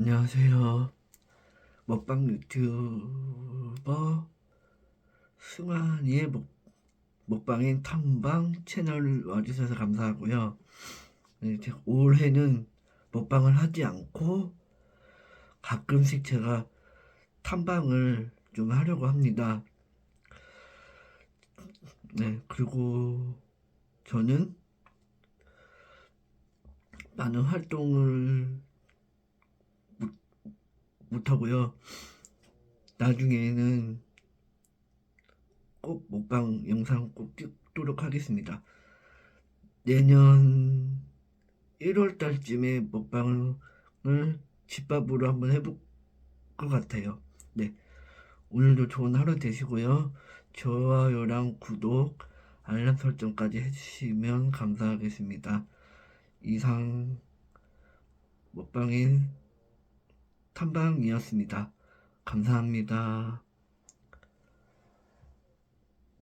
안녕하세요. 먹방 유튜버 승환이의 먹, 먹방인 탐방 채널 와주셔서 감사하고요. 네, 제가 올해는 먹방을 하지 않고 가끔씩 제가 탐방을 좀 하려고 합니다. 네, 그리고 저는 많은 활동을 못하고요. 나중에는 꼭 먹방 영상 꼭 찍도록 하겠습니다. 내년 1월 달쯤에 먹방을 집밥으로 한번 해볼 것 같아요. 네. 오늘도 좋은 하루 되시고요. 좋아요랑 구독, 알람 설정까지 해주시면 감사하겠습니다. 이상 먹방인 탐방이었습니다. 감사합니다.